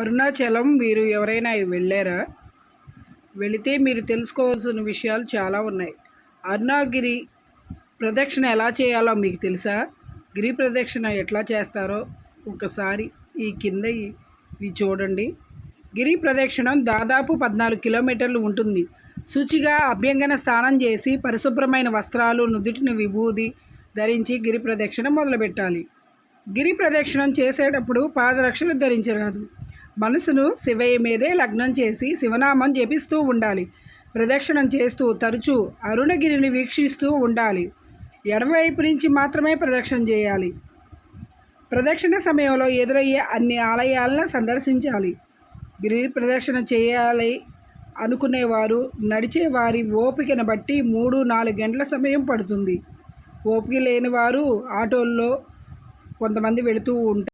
అరుణాచలం మీరు ఎవరైనా వెళ్ళారా? వెళితే మీరు తెలుసుకోవాల్సిన విషయాలు చాలా ఉన్నాయి. అరుణాగిరి ప్రదక్షిణ ఎలా చేయాలో మీకు తెలుసా? గిరి ప్రదక్షిణ ఎట్లా చేస్తారో ఒకసారి ఈ కింద ఇవి చూడండి. గిరి ప్రదక్షిణం దాదాపు పద్నాలుగు కిలోమీటర్లు ఉంటుంది. శుచిగా అభ్యంగన స్నానం చేసి పరిశుభ్రమైన వస్త్రాలు నుదుటిని విభూది ధరించి గిరి ప్రదక్షిణ మొదలుపెట్టాలి. గిరి ప్రదక్షిణం చేసేటప్పుడు పాదరక్షలు ధరించరాదు. మనసును శివయ్య మీదే లగ్నం చేసి శివనామం జపిస్తూ ఉండాలి. ప్రదక్షిణం చేస్తూ తరచూ అరుణగిరిని వీక్షిస్తూ ఉండాలి. ఎడమవైపు నుంచి మాత్రమే ప్రదక్షిణ చేయాలి. ప్రదక్షిణ సమయంలో ఎదురయ్యే అన్ని ఆలయాలను సందర్శించాలి. గిరి ప్రదక్షిణ చేయాలి అనుకునేవారు నడిచేవారి ఓపికను బట్టి మూడు నాలుగు గంటల సమయం పడుతుంది. ఓపిక లేని వారు ఆటోల్లో కొంతమంది వెళుతూ ఉంటారు.